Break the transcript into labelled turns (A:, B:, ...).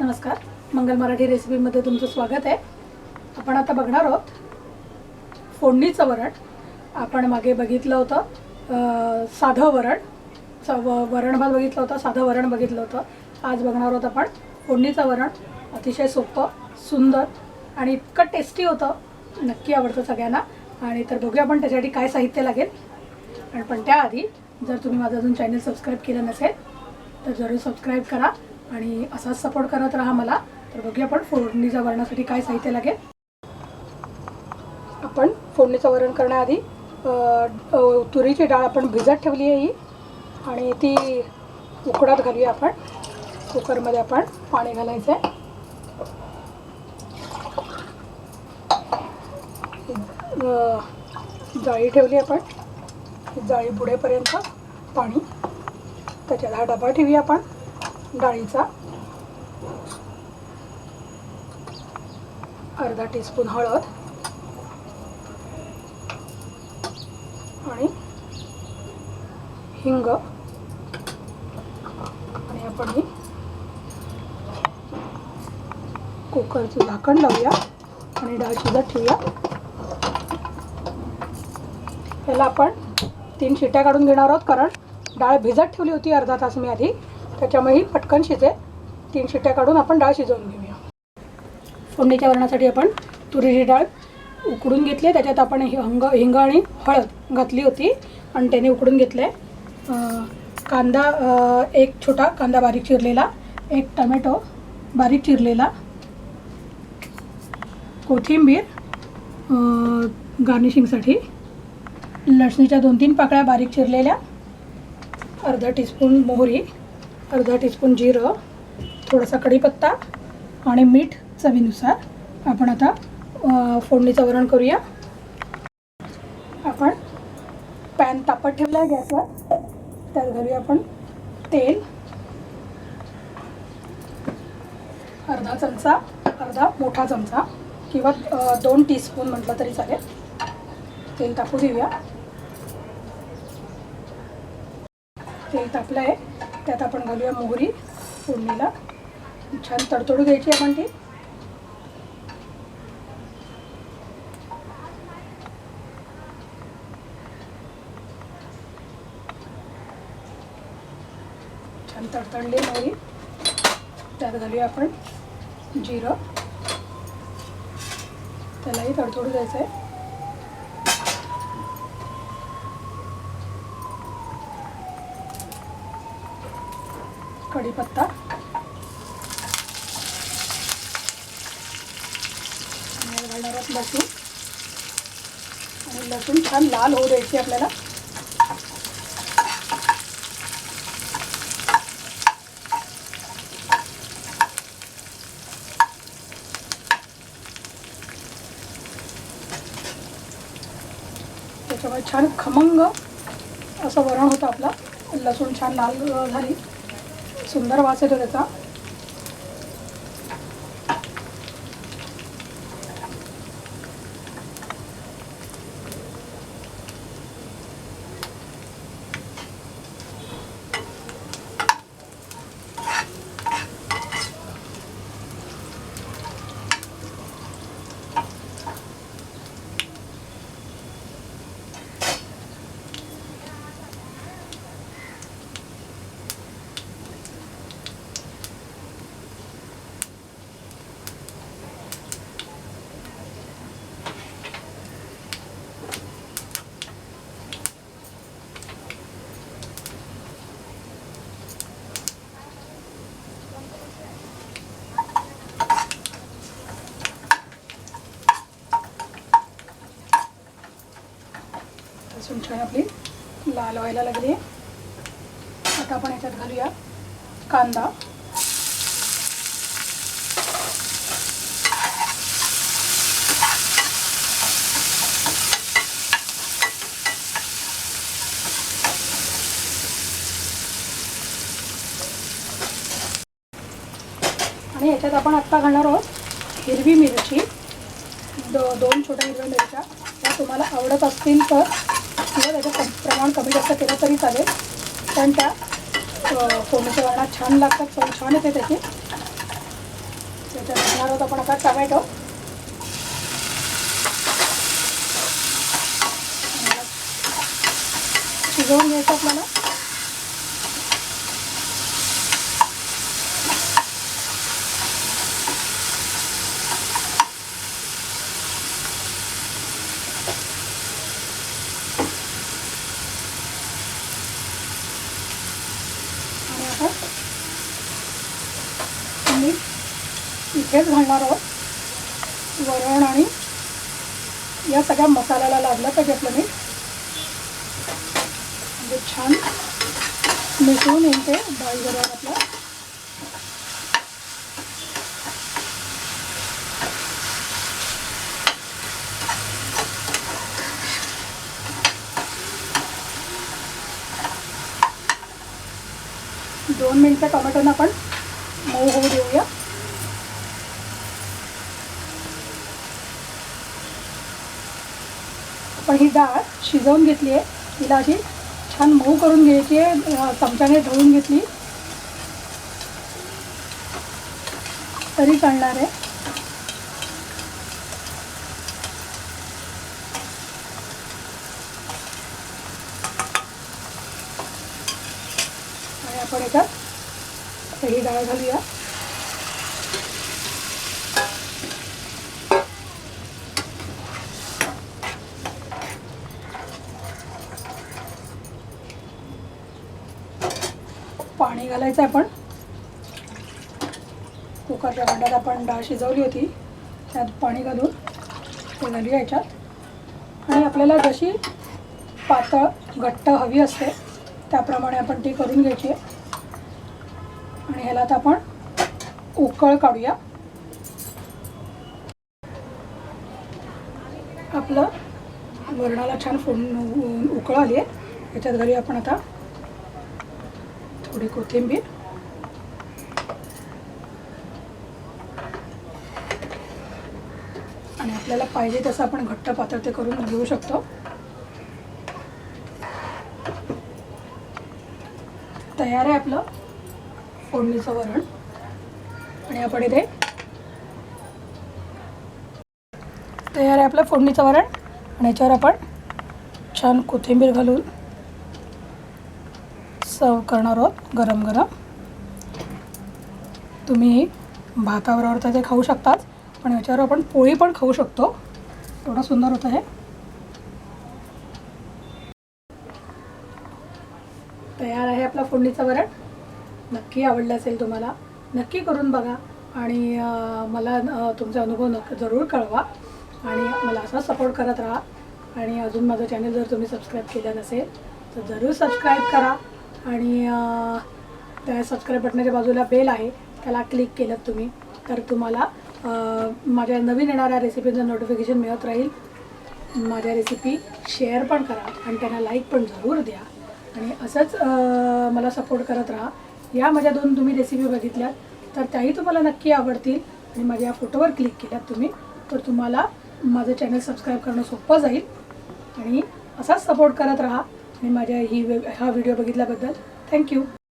A: नमस्कार. मंगल मराठी रेसिपीमध्ये तुमचं स्वागत आहे. आपण आता बघणार आहोत फोडणीचं वरण. आपण मागे बघितलं होतं साधं वरण. स व वरण भात बघितलं होतं साधं वरण बघितलं होतं. आज बघणार आहोत आपण फोडणीचं वरण. अतिशय सोपं सुंदर आणि इतकं टेस्टी होतं. नक्की आवडतं सगळ्यांना. आणि तर बघूया आपण त्याच्यासाठी काय साहित्य लागेल. आणि पण त्याआधी जर तुम्ही माझं अजून चॅनल सबस्क्राईब केलं नसेल तर जरूर सबस्क्राईब करा. आणि असाच सपोर्ट करत राहा मला. तर बघूया आपण फोडणीच्या वरणासाठी काय साहित्य लागेल. आपण फोडणीचं वरण करण्याआधी तुरीची डाळ आपण भिजत ठेवली आहे ही. आणि ती उकडात घालूया आपण. कुकरमध्ये आपण पाणी घालायचं आहे जाळी ठेवली आपण. जाळी पुढेपर्यंत पाणी. त्याच्यात हा डबा ठेवूया आपण. डाळीचा. अर्धा टीस्पून हळद. आणि हिंग. आणि आपण ही कुकरचं झाकण लावूया आणि डाळ शिजत ठेवूया. याला आपण तीन शिट्या काढून घेणार आहोत कारण डाळ भिजत ठेवली होती अर्धा तास मी आधी. त्याच्यामुळे ही पटकन शिजेल तीन शिट्ट्या काढून आपण डाळ शिजवून घेऊया. फोडणीच्या वरणासाठी आपण तुरीची डाळ उकडून घेतली. त्याच्यात आपण हि- हंग हिंग आणि हळद घातली होती आणि त्याने उकडून घेतले कांदा एक छोटा कांदा बारीक चिरलेला एक टमॅटो बारीक चिरलेला कोथिंबीर गार्निशिंगसाठी लसणीच्या दोन तीन पाकळ्या बारीक चिरलेल्या अर्धा टीस्पून मोहरी अर्धा टीस्पून जिरं थोडासा कढीपत्ता आणि मीठ चवीनुसार. आपण आता फोडणीचं वरण करूया. आपण पॅन तापत ठेवला आहे गॅसवर. त्यात घालूया आपण तेल. अर्धा चमचा अर्धा मोठा चमचा किंवा दोन टीस्पून म्हटलं तरी चालेल. तेल तापू देऊया. तेल तापलं आहे त्यात आपण घालूया मोहरी फोडणीला. छान तडतडू द्यायची आपण ती. छान तडतडली मोहरी. त्यात घालूया आपण जिरं. त्यालाही तडतडू द्यायचं आहे कढीपत्ता. घालणार आहोत लसूण. आणि लसूण छान लाल होऊ द्यायची आपल्याला. त्याच्यामुळे छान खमंग असं वरण होतं आपला. लसूण छान लाल झाली. सुंदर वास येतो त्याचा. लसूण छान आपली लाल व्हायला लागली आहे. आता आपण याच्यात घालूया कांदा. आणि याच्यात आपण आत्ता घालणार आहोत हिरवी मिरची. दो दोन छोट्या हिरव्या मिरच्या. त्या तुम्हाला आवडत असतील तर किंवा त्याचं प्रमाण कमी जास्त केलं तरी चालेल. पण त्या अ, फोडणीच्या वरणात छान लागतात चव छान येते त्याची. त्याच्यात घालणार आहोत आपण आता टमॅटो. शिजवून घ्यायचं आपल्याला. आणि इथेच घालणार आहोत. वरण आणि या सगळ्या मसाल्याला लागलं पाहिजे आपलं मीठ म्हणजे छान मिसळून येईल ते डाळीबरोबर आपलं दोन मिनटं टोमॅटोनं आपण मऊ होऊ देऊया. आपण ही डाळ शिजवून घेतली आहे. तिला अशी छान मऊ करून घ्यायची आहे. चमच्याने ढवळून घेतली. तरी चालणार आहे आणि आपण ही डाळ घालूया. पाणी घालायचं आपण. कुकरच्या भांड्यात आपण डाळ शिजवली होती. त्यात पाणी घालून ते घालूया याच्यात. आणि आपल्याला जशी पातळ घट्ट हवी असते त्याप्रमाणे आपण ती करून घ्यायची आहे. आणि ह्याला आता आपण उकळ काढूया. आपलं वरणाला छान फोडून उकळ आली आहे. याच्यात घरी आपण आता थोडी कोथिंबीर. आणि आपल्याला पाहिजे तसं आपण घट्ट पातळ ते करून घेऊ शकतो. तयार आहे आपलं. फोडणीचं वरण. आणि आपण इथे तयार आहे आपलं फोडणीचं वरण. आणि याच्यावर आपण छान कोथिंबीर घालून सर्व करणार आहोत गरम गरम. तुम्ही भाताबरोबर तर ते खाऊ शकताच पण याच्यावर आपण पोळी पण खाऊ शकतो. एवढं सुंदर होतं हे. तयार आहे आपला फोडणीचं वरण. नक्की आवडलं असेल तुम्हाला नक्की करून बघा आणि मला तुमचा अनुभव नक्की जरूर कळवा आणि मला असा सपोर्ट करत राहा. आणि अजून माझं चॅनल जर तुम्ही सबस्क्राईब केलं नसेल तर जरूर सबस्क्राईब करा आणि त्या सबस्क्राईब बटनाच्या बाजूला बेल आहे त्याला क्लिक केलं तुम्ही तर तुम्हाला माझ्या नवीन येणाऱ्या रेसिपीचं नोटिफिकेशन मिळत राहील. माझ्या रेसिपी शेअर पण करा आणि त्यांना लाईक पण जरूर द्या. आणि असंच मला सपोर्ट करत राहा. या माझ्या दोन तुम्ही रेसिपी बघितल्यात तर त्याही तुम्हाला नक्की आवडतील. आणि माझ्या या फोटोवर क्लिक केल्यात तुम्ही तर तुम्हाला माझं चॅनल सबस्क्राईब करणं सोपं जाईल. आणि असाच सपोर्ट करत राहा. आणि माझ्या ही वे- हा व्हिडिओ बघितल्याबद्दल थँक्यू